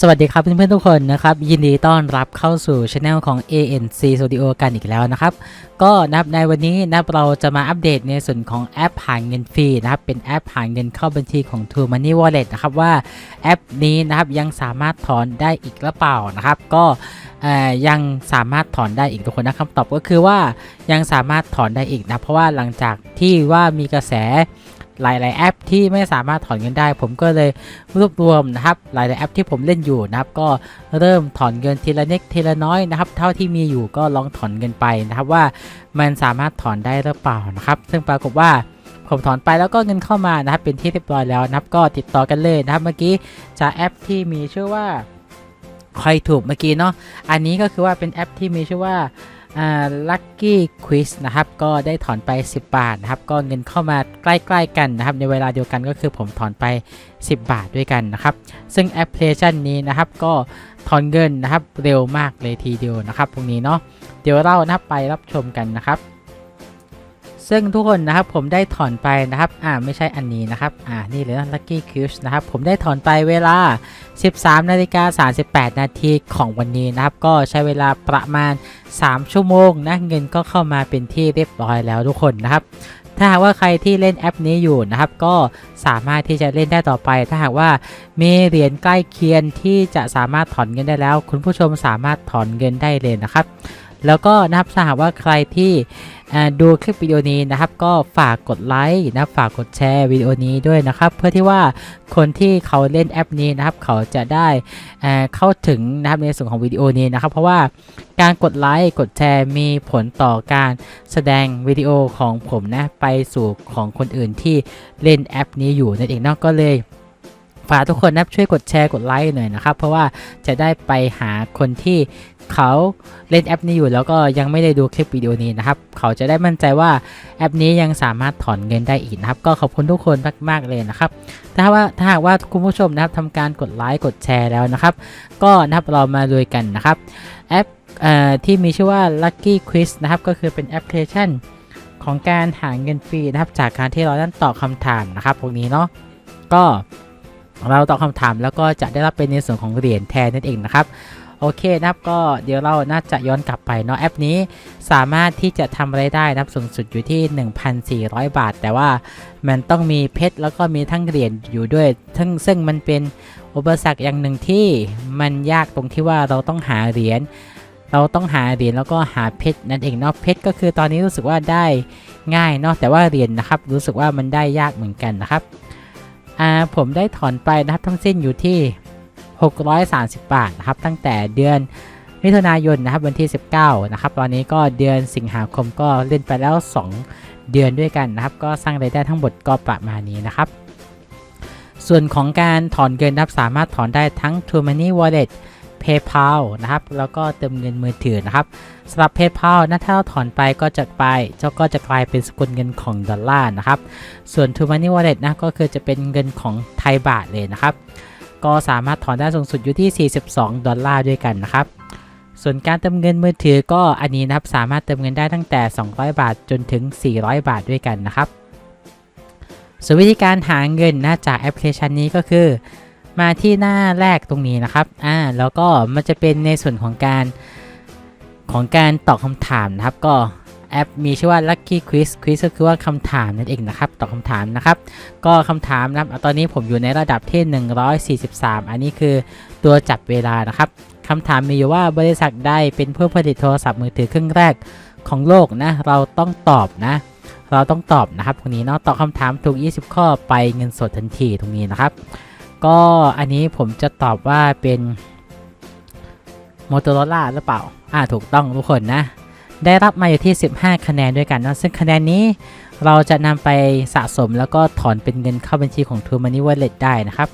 สวัสดีครับเพื่อนๆทุกคนนะครับยินดีต้อนรับเข้าสู่ช anel ของ ANC Studio กันอีกแล้วนะครับ ก็นะครับในวันนี้นะครับเราจะมาอัปเดตในส่วนของแอปหาเงินฟรีนะครับ เป็นแอปหาเงินเข้าบัญชีของ True Money Wallet นะครับว่าแอปนี้นะครับยังสามารถถอนได้อีกหรือเปล่านะครับ ก็เอ่อยังสามารถถอนได้อีกทุกคนนะคำตอบก็คือว่ายังสามารถถอนได้อีกนะเพราะว่าหลังจากที่ว่ามีกระแส หลาย ๆ แอปที่ไม่สามารถถอนเงินได้ ผมก็เลยรวบรวมนะครับหลาย ๆ แอปที่ผมเล่นอยู่นะครับ ก็เริ่มถอนเงินทีละเล็กทีละน้อยนะครับ เท่าที่มีอยู่ก็ลองถอนเงินไปนะครับว่ามันสามารถถอนได้หรือเปล่านะครับ ซึ่งปรากฏว่าผมถอนไปแล้วก็เงินเข้ามานะครับ เป็นที่เรียบร้อยแล้วนะครับ ก็ติดต่อกันเลยนะครับ เมื่อกี้จากแอปที่มีชื่อว่าคอยถูกเมื่อกี้เนาะอันนี้ก็คือว่าเป็นแอปที่มีชื่อว่า ลัคกี้ควิสนะครับก็ได้ถอนไป 10 บาทนะครับก็เงินเข้ามาใกล้ๆกันนะครับในเวลาเดียวกันก็คือผมถอนไป 10 บาทด้วยกันนะครับซึ่งแอปพลิเคชันนี้นะครับก็ถอนเงินนะครับเร็วมากเลยทีเดียวนะครับตรงนี้เนาะเดี๋ยวเรานะครับไปรับชมกันนะครับ ซึ่งทุกคนนะครับผมได้ถอนไปนะครับ อ่าไม่ใช่อันนี้นะครับ อ่านี่เลยนะ Lucky Quiz นะครับ ผมได้ถอนไปเวลา 13นาฬิกา38 นาทีของวันนี้นะครับ ก็ใช้เวลาประมาณ 3 ชั่วโมงนะเงินก็เข้ามาเป็นที่เรียบร้อยแล้วทุกคนนะครับถ้าหากว่าใครที่เล่นแอปนี้อยู่นะครับ ก็สามารถที่จะเล่นได้ต่อไป ถ้าหากว่ามีเหรียญใกล้เคียงที่จะสามารถถอนเงินได้แล้ว คุณผู้ชมสามารถถอนเงินได้เลยนะครับ แล้วก็นะครับถ้าหากว่าใครที่ ดูคลิปวิดีโอนี้นะครับ ก็ฝากกดไลค์นะฝากกดแชร์วิดีโอนี้ด้วยนะครับ เพื่อที่ว่าคนที่เขาเล่นแอปนี้นะครับ เขาจะได้เข้าถึงนะครับในส่วนของวิดีโอนี้นะครับ เพราะว่าการกดไลค์กดแชร์มีผลต่อการแสดงวิดีโอของผมนะไปสู่ของคนอื่นที่เล่นแอปนี้อยู่นั่นเองเนาะก็เลย ฝากทุกคนนับช่วยกดแชร์กดไลค์หน่อยนะครับ เพราะว่าจะได้ไปหาคนที่เขาเล่นแอปนี้อยู่แล้วก็ยังไม่ได้ดูคลิปวิดีโอนี้นะครับ เขาจะได้มั่นใจว่าแอปนี้ยังสามารถถอนเงินได้อีกนะครับ ก็ขอบคุณทุกคนมากๆเลยนะครับ ถ้าว่าถ้าหากว่าคุณผู้ชมนะครับทำการกดไลค์กดแชร์แล้วนะครับ ก็นะครับเรามาดูกันนะครับแอปออที่มีชื่อว่า Lucky Quiz นะครับ ก็คือเป็นแอปพลิเคชันของการหาเงินฟรีนะครับ จากการที่เรานั้นตอบคำถามนะครับพวกนี้เนาะก็ เราตอบคำถามแล้วก็จะได้รับเป็นในส่วนของเหรียญแทนนั่นเองนะครับโอเคนะครับก็เดี๋ยวเราน่าจะย้อนกลับไปเนาะแอปนี้สามารถที่จะทำอะไรได้นะครับสูงสุดอยู่ที่ 1,400 บาท แต่ว่ามันต้องมีเพชรแล้วก็มีทั้งเหรียญอยู่ด้วยทั้งซึ่งมันเป็นอุปสรรคอย่างหนึ่งที่มันยากตรงที่ว่าเราต้องหาเหรียญเราต้องหาเหรียญแล้วก็หาเพชรนั่นเองเนาะเพชรก็คือตอนนี้รู้สึกว่าได้ง่ายเนาะแต่ว่าเหรียญนะครับ รู้สึกว่ามันได้ยากเหมือนกันนะครับ อ่าผมได้ถอนไปนะครับทั้งสิ้นอยู่ที่ 630 บาทนะครับตั้งแต่เดือนมิถุนายนนะครับวันที่ 19นะครับตอนนี้ก็เดือนสิงหาคมก็เล่นไปแล้ว 2 เดือนด้วยกันนะครับ ก็สร้างรายได้ทั้งหมดก็ประมาณนี้นะครับ ส่วนของการถอนเงินนะครับสามารถถอนได้ทั้ง True Money Wallet PayPal นะครับ แล้วก็เติมเงินมือถือนะครับสำหรับ PayPal นะถ้าเราถอนไปก็จะไปเจ้าก็จะกลายเป็นสกุลเงินของดอลลาร์นะครับ ส่วน True Money Wallet นะก็คือจะเป็นเงินของไทยบาทเลยนะครับ ก็สามารถถอนได้สูงสุดอยู่ที่ 42 ดอลลาร์ด้วยกันนะครับส่วนการเติมเงินมือถือก็อันนี้นะครับสามารถเติมเงินได้ตั้งแต่ 200 บาทจนถึง 400 บาทด้วยกันนะครับ ส่วนวิธีการหาเงินนะจากแอปพลิเคชันนี้ก็คือ มาที่หน้าแรกตรงนี้นะครับ อ่า แล้วก็มันจะเป็นในส่วนของการของการตอบคำถามนะครับ ก็แอปมีชื่อว่า Lucky Quiz Quiz ก็คือว่าคำถามนั่นเองนะครับ ตอบคำถามนะครับ ก็คำถามนะครับ ตอนนี้ผมอยู่ในระดับที่ 143 อันนี้คือตัวจับเวลานะครับคำถามมีอยู่ว่าบริษัทใดเป็นผู้ผลิตโทรศัพท์มือถือเครื่องแรกของโลกนะ เราต้องตอบนะ เราต้องตอบนะครับตรงนี้เนาะ ตอบคำถามถูก 20 ข้อไปเงินสดทันทีตรงนี้นะครับ ก็อันนี้ผมจะตอบว่าเป็น Motorola หรือเปล่า อ่าถูกต้องทุกคนนะ ได้รับมาอยู่ที่ 15 คะแนนด้วยกันนะซึ่งคะแนนนี้เราจะนำไปสะสมแล้วก็ถอนเป็นเงินเข้าบัญชีของ True Money Wallet ได้นะครับ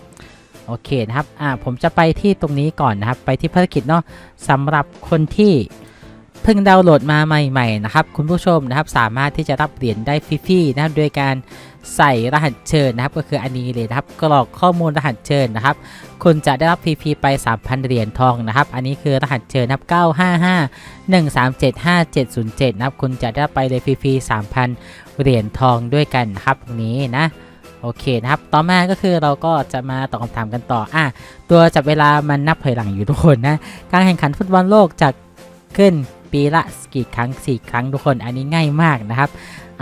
โอเคนะครับ อ่าผมจะไปที่ตรงนี้ก่อนนะครับ ไปที่ภารกิจเนาะสำหรับคนที่ เพิ่งดาวน์โหลดมาใหม่ๆนะครับคุณผู้ชมนะครับสามารถที่จะรับเหรียญได้ฟรีๆนะครับโดยการใส่รหัสเชิญนะครับก็คืออันนี้เลยนะครับกรอกข้อมูลรหัสเชิญนะครับคุณจะได้รับฟรีๆไป 3,000 เหรียญทองนะครับ อันนี้คือรหัสเชิญนะครับ955 137 5707นะครับคุณจะได้ไปเลยฟรีๆ3,000 เหรียญทองด้วยกันนะครับตรงนี้นะโอเคนะครับ ต่อมาก็คือเราก็จะมาตอบคำถามกันต่อ อะ ตัวจับเวลามันนับถอยหลังอยู่ทุกคนนะ การแข่งขันฟุตบอลโลกจะขึ้น ปีละกี่ครั้ง 4 ครั้งทุกคนอันนี้ง่ายมากนะครับ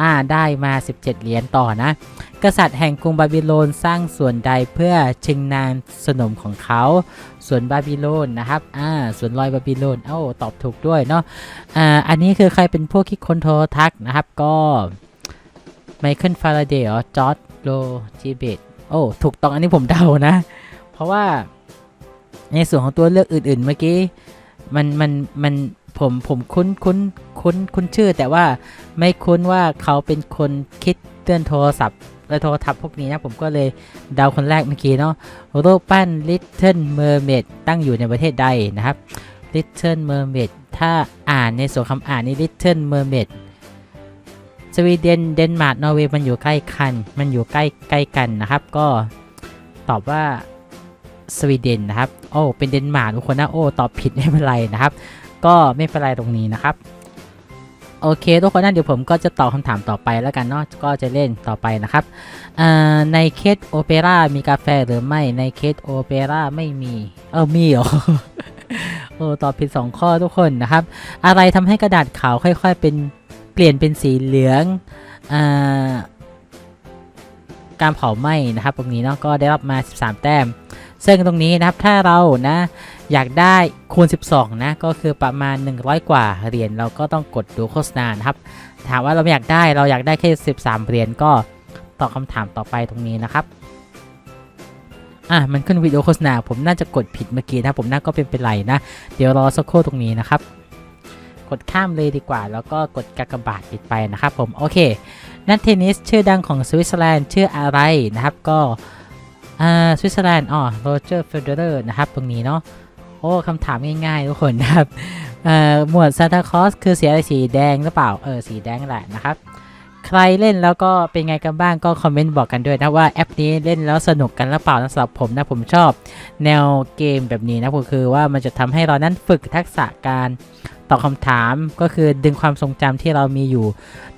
อ่าได้มา 17 เหรียญต่อนะ กษัตริย์แห่งกรุงบาบิโลนสร้างส่วนใดเพื่อชิงนางสนมของเขาส่วนบาบิโลนนะครับอ่าส่วนลอยบาบิโลนเอ้าตอบถูกด้วยเนาะอ่าอันนี้คือใครเป็นผู้คิดค้นโทรทัศน์นะครับก็ไมเคิลฟาราเดย์จอร์ดโลจิเบตโอ้ถูกต้องอันนี้ผมเดานะ เพราะว่าในส่วนของตัวเลือกอื่นๆเมื่อกี้มันมันมัน ผมผมคุ้นคุ้นคุ้นคุ้นชื่อ แต่ว่าไม่คุ้นว่าเขาเป็นคนคิดเตือนโทรศัพท์และโทรทัศน์พวกนี้นะผมก็เลยเดาคนแรกเมื่อกี้เนาะรูปปั้น Little Mermaid ตั้งอยู่ในประเทศใดนะครับ Little Mermaid ถ้าอ่านในส่วนคำอ่านนี่ Little Mermaid สวีเดนเดนมาร์กนอร์เวย์มันอยู่ใกล้กัน มันอยู่ใกล้ใกล้กันนะครับ ก็ตอบว่าสวีเดนนะครับ โอ้เป็นเดนมาร์กทุกคนนะโอ้ตอบผิดไม่เป็นไรนะครับ ก็ไม่เป็นไรตรงนี้นะครับ โอเค ทุกคนนะเดี๋ยวผมก็จะตอบคำถามต่อไปแล้วกันเนาะก็จะเล่นต่อไปนะครับในเคสโอเปร่ามีกาแฟหรือไม่ในเคสโอเปร่าไม่มี เออมีเหรอโอ้ตอบผิด 2 ข้อทุกคนนะครับ อะไรทำให้กระดาษขาวค่อย ๆ เป็นเปลี่ยนเป็นสีเหลืองอ่าการเผาไหม้นะครับ ตรงนี้เนาะก็ได้รับมา 13 แต้ม ซึ่งตรงนี้นะครับถ้าเรานะ อยากได้คูณ 12 นะ ก็คือประมาณ 100 กว่าเหรียญเราก็ต้องกดดูโฆษณานครับ ถามว่าเราอยากได้เราอยากได้แค่ 13 เหรียญก็ตอบคำถามต่อไปตรงนี้นะครับอะมันขึ้นวิดีโอโฆษณาผมน่าจะกดผิดเมื่อกี้นะผมน่าก็เป็นเป็นไรนะ เดี๋ยวรอสักครู่ตรงนี้นะครับ กดข้ามเลยดีกว่า แล้วก็กดกากบาทปิดไปนะครับผมโอเค นักเทนนิสชื่อดังของสวิตเซอร์แลนด์ชื่ออะไรนะครับก็อ่าสวิตเซอร์แลนด์อ๋อโรเจอร์เฟเดอร์นะครับตรงนี้เนาะ โอ้คำถามง่ายๆทุกคนนะครับเอ่อหมวดซานตาคลอสคือสีอะไรสีแดงหรือเปล่า เออสีแดงแหละนะครับ ใครเล่นแล้วก็เป็นไงกันบ้างก็คอมเมนต์บอกกันด้วยนะว่าแอปนี้เล่นแล้วสนุกกันหรือเปล่านะสำหรับผมนะผมชอบ แนวเกมแบบนี้นะก็คือว่ามันจะทำให้เรานั้นฝึกทักษะการตอบคำถามก็คือดึงความทรงจำที่เรามีอยู่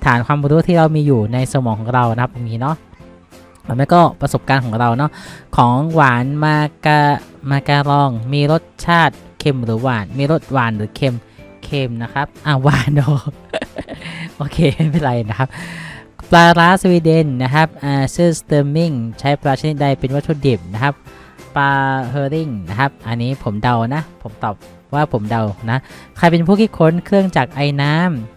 ฐานความรู้ที่เรามีอยู่ในสมองของเรานะครับตรงนี้เนาะแล้วก็ประสบการณ์ของเราเนาะของหวานมากา มาการองมีรสชาติเค็มหรือหวาน มีรสหวานหรือเค็มเค็มนะครับอ่าหวานโอโอเคไม่เป็นไรนะครับปลาร้าสวีเดนนะครับอ่าชื่อสเตอร์มิงใช้ปลาชนิดใดเป็นวัตถุดิบนะครับปลาเฮอริงนะครับ อันนี้ผมเดานะ ผมตอบว่าผมเดานะ ใครเป็นผู้คิดค้นเครื่องจักรไอ้น้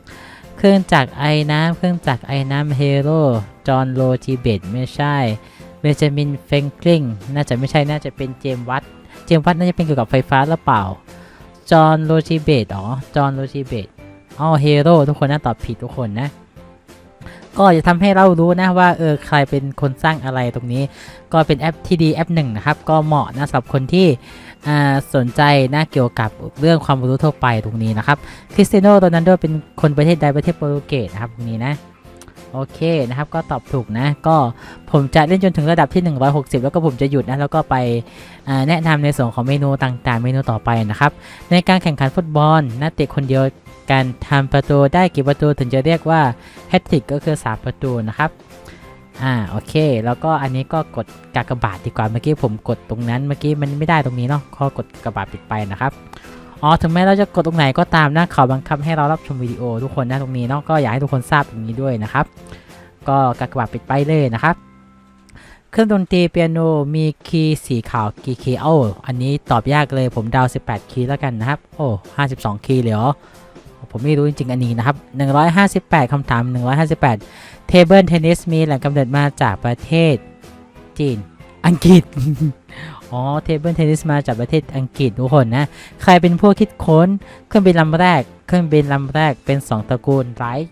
ำเครื่องจักรไอ้น้ำเครื่องจักรไอ้น้ำเฮโร่จอห์นโลจิเบตไม่ใช่เบนจามินเฟงกลิงน่าจะไม่ใช่น่าจะเป็นเจมวัต เจมส์วัตน่าจะเป็นเกี่ยวกับไฟฟ้าหรือเปล่า จอห์นโลจิเบตอ๋อ จอห์นโลจิเบตอ๋อเฮโร่ทุกคนน่าตอบผิดทุกคนนะ ก็จะทำให้เรารู้นะว่าเออใครเป็นคนสร้างอะไรตรงนี้ ก็เป็นแอปที่ดีแอปหนึ่งนะครับ ก็เหมาะนะสำหรับคนที่สนใจนะเกี่ยวกับเรื่องความรู้ทั่วไปตรงนี้นะครับคริสเตียโนโรนัลโดเป็นคนประเทศใดประเทศโปรตุเกสนะครับตรงนี้นะ โอเคนะครับก็ตอบถูกนะ ก็ผมจะเล่นจนถึงระดับที่ 160 แล้วก็ผมจะหยุดนะแล้วก็ไปแนะนำในส่วนของเมนูต่างๆ เมนูต่อไปนะครับ ในการแข่งขันฟุตบอลนักเตะคนเดียวการทำประตูได้กี่ประตูถึงจะเรียกว่าแฮตทริกก็คือ 3 ประตูนะครับอ่าโอเค แล้วก็อันนี้ก็กดกากบาทดีกว่าเมื่อกี้ผมกดตรงนั้นเมื่อกี้มันไม่ได้ตรงนี้เนาะก็กดกากบาทปิดไปนะครับ อ๋อถึงแม้เราจะกดตรงไหนก็ตามนะเขาบังคับให้เรารับชมวิดีโอทุกคนนะตรงนี้เนาะก็อยากให้ทุกคนทราบตรงนี้ด้วยนะครับ ก็กากบาทปิดไปเลยนะครับ เครื่องดนตรีเปียโนมีคีย์สีขาวกี่คีย์เอ้าอันนี้ตอบยากเลยผมเดาว 18 คีย์แล้วกันนะครับ โอ้52 คีย์เลยเหรอผมไม่รู้จริงๆอันนี้นะครับ 158คำถาม 158 เทเบิลเทนนิสมีแหล่งกำเนิดมาจากประเทศจีน อังกฤษ อ๋อเทเบิลเทนนิสมาจากประเทศอังกฤษทุกคนนะ ใครเป็นผู้คิดค้นเครื่องบินลำแรก เครื่องบินลำแรกเป็น 2 ตระกูลไรท์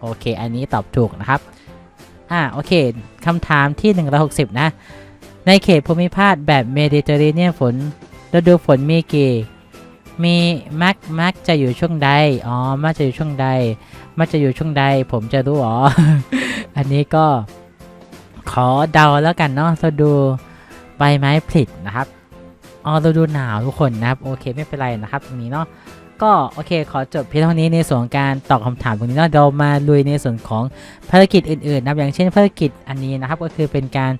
โอเค อันนี้ตอบถูกนะครับ อ่า โอเคคำถามที่ 160 นะ ในเขตภูมิภาคแบบเมดิเตอร์เรเนียนฝนฤดูฝนมีกี่มีมักมักจะอยู่ช่วงใด อ๋อ มักจะอยู่ช่วงใด มักจะอยู่ช่วงใด ผมจะรู้อ๋อ อันนี้ก็ขอเดาแล้วกันเนาะเราดู ใบไม้ผลินะครับอ๋อเราดูหนาวทุกคนนะครับ โอเคไม่เป็นไรนะครับตรงนี้เนาะก็โอเคขอจบเพียงเท่านี้ในส่วนการตอบคำถามตรงนี้เนาะเรามาลุยในส่วนของภารกิจอื่นๆนะครับอย่างเช่นภารกิจอันนี้นะครับก็คือเป็นการ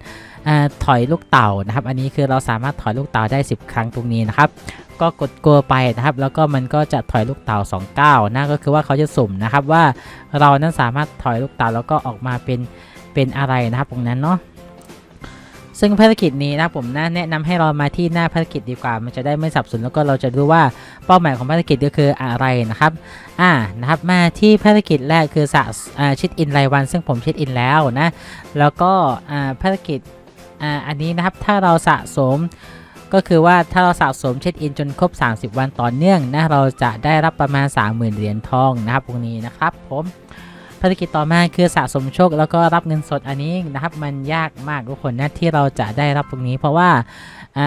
อถอยลูกเต่านะครับ อันนี้คือเราสามารถถอยลูกเต่าได้ 10 ครั้งตรงนี้นะครับ ก็กดกลัวไปนะครับ แล้วก็มันก็จะถอยลูกเต่า2ก้าวนะก็คือว่าเขาจะสุ่มนะครับว่าเรานั้นสามารถถอยลูกเต่าแล้วก็ออกมาเป็นเป็นอะไรนะครับตรงนั้นเนาะ ซึ่งภารกิจนี้นะผมนะแนะนำให้เรามาที่หน้าภารกิจดีกว่า มันจะได้ไม่สับสนแล้วก็เราจะรู้ว่าเป้าหมายของภารกิจก็คืออะไรนะครับอ่านะครับมาที่ภารกิจแรกคือสะชิดอินรายวัน ซึ่งผมชิดอินแล้วนะแล้วก็อ่าภารกิจอ่าอันนี้นะครับถ้าเราสะสมก็คือว่าถ้าเราสะสมเช็คอินจนครบ 30 วันต่อเนื่องนะเราจะได้รับประมาณ 30,000 เหรียญทองนะครับตรงนี้นะครับผม ภารกิจต่อมาคือสะสมโชคแล้วก็รับเงินสดอันนี้นะครับมันยากมากทุกคนนะที่เราจะได้รับตรงนี้ เพราะว่า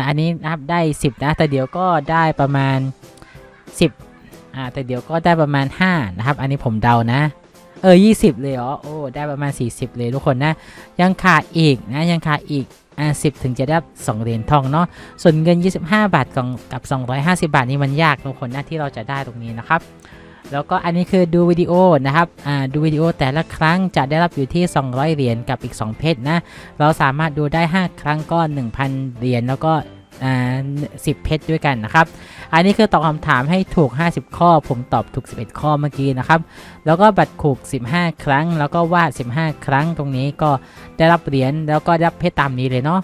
อันนี้นะครับได้ 10 นะ แต่เดี๋ยวก็ได้ประมาณ 10อ่าแต่เดี๋ยวก็ได้ประมาณ 5 นะครับ อันนี้ผมเดานะเออ 20 เลยเหรอ โอ้ ได้ประมาณ 40 เลยทุกคนนะ ยังขาดอีกนะ ยังขาดอีก อ่า10ถึงจะได้2เหรียญทองเนาะ ส่วนเงิน 25 บาทกับกับ 250 บาทนี่มันยากทุกคนนะที่เราจะได้ตรงนี้นะครับ แล้วก็อันนี้คือดูวิดีโอนะครับอ่าดูวิดีโอแต่ละครั้งจะได้รับอยู่ที่ 200 เหรียญกับอีก 2 เพชรนะ เราสามารถดูได้ 5 ครั้งก็ 1,000 เหรียญแล้วก็อ่า10เพชรด้วยกันนะครับ อันนี้คือตอบคำถามให้ถูก 50 ข้อ ผมตอบถูก 11 ข้อเมื่อกี้นะครับ แล้วก็บัตรขูก 15 ครั้ง แล้วก็วาด 15 ครั้งตรงนี้ก็ได้รับเหรียญแล้วก็ได้รับเพชรตามนี้เลยเนาะ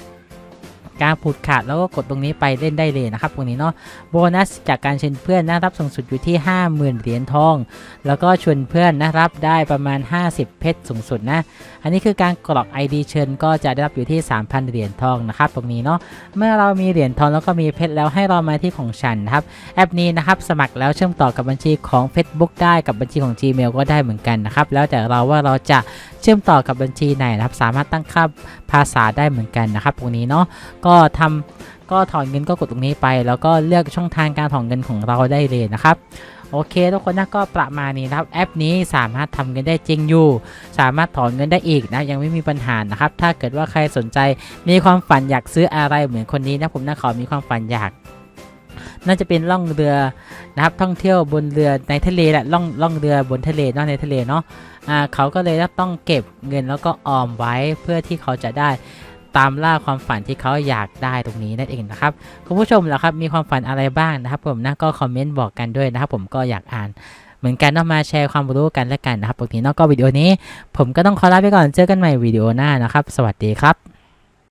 การผูดขาดแล้วก็กดตรงนี้ไปเล่นได้เลยนะครับตรงนี้เนาะโบนัสจากการเชิญเพื่อนนะรับสูงสุดอยู่ที่ 50,000 เหรียญทอง แล้วก็ชวนเพื่อนนะครับได้ประมาณ 50 เพชรสูงสุดนะ อันนี้คือการกรอก ID เชิญก็จะได้รับอยู่ที่ 3,000 เหรียญทองนะครับตรงนี้เนาะเมื่อเรามีเหรียญทองแล้วก็มีเพชรแล้วให้เรามาที่ของฉันนะครับแอปนี้นะครับสมัครแล้วเชื่อมต่อกับบัญชีของ Facebook ได้กับบัญชีของ Gmail ก็ได้เหมือนกันนะครับแล้วแต่เราว่าเราจะเชื่อมต่อกับบัญชีไหนนะครับสามารถตั้งค่าภาษาได้เหมือนกันนะครับตรงนี้เนาะก็ทำก็ถอนเงินก็กดตรงนี้ไป แล้วก็เลือกช่องทางการถอนเงินของเราได้เลยนะครับโอเคทุกคนนะก็ประมาณนี้นะครับแอปนี้สามารถทำเงินได้จริงอยู่ สามารถถอนเงินได้อีกนะยังไม่มีปัญหานะครับ ถ้าเกิดว่าใครสนใจมีความฝันอยากซื้ออะไรเหมือนคนนี้นะผมนะขอมีความฝันอยากน่าจะเป็นล่องเรือนะครับท่องเที่ยวบนเรือในทะเลแหละล่องล่องเรือบนทะเลนาะในทะเลเนาะอ่าเขาก็เลยต้องเก็บเงินแล้วก็ออมไว้เพื่อที่เขาจะได้ ตามล่าความฝันที่เขาอยากได้ตรงนี้นั่นเองนะครับคุณผู้ชมล่ะครับมีความฝันอะไรบ้างนะครับผมนะก็คอมเมนต์บอกกันด้วยนะครับผมก็อยากอ่านเหมือนกันเนาะมาแชร์ความรู้กันและกันนะครับปกติเนอกก็วิดีโอนี้ ผมก็ต้องขอลาไปก่อนเจอกันใหม่วิดีโอหน้านะครับ สวัสดีครับ